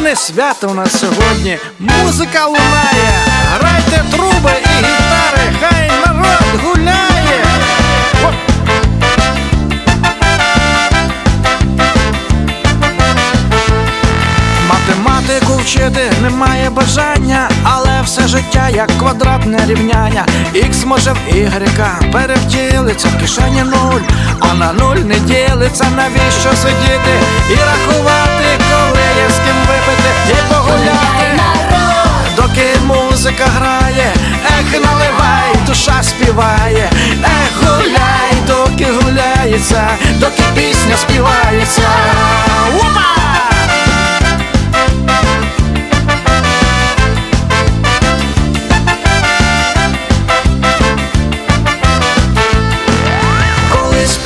Колядне свято у нас сьогодні. Музика лунає. Грайте труби і гітари, хай народ гуляє. Математику вчити немає бажання, але все життя як квадратне рівняння. Х може в Y перевтілиться в кишені нуль, а на нуль не ділиться, навіщо сидіти і рахувати, гуляється, доки пісня співається. Опа! Колись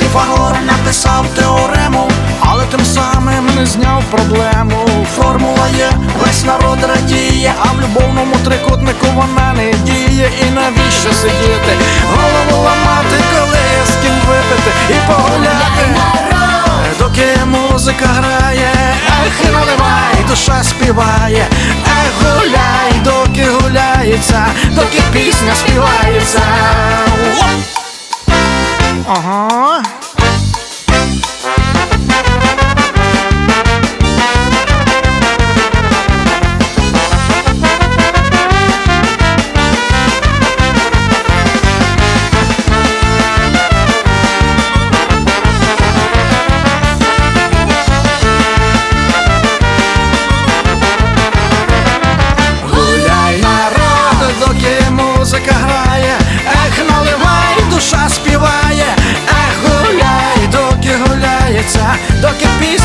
написав теорему, але тим самим не зняв проблему. Формула є, весь народ радіє, а в любовному трикутнику вона не діє. І навіщо сидіти? Голову ламати, співає, а гуляй, доки гуляється, доки пісня співається. Ага. do che pista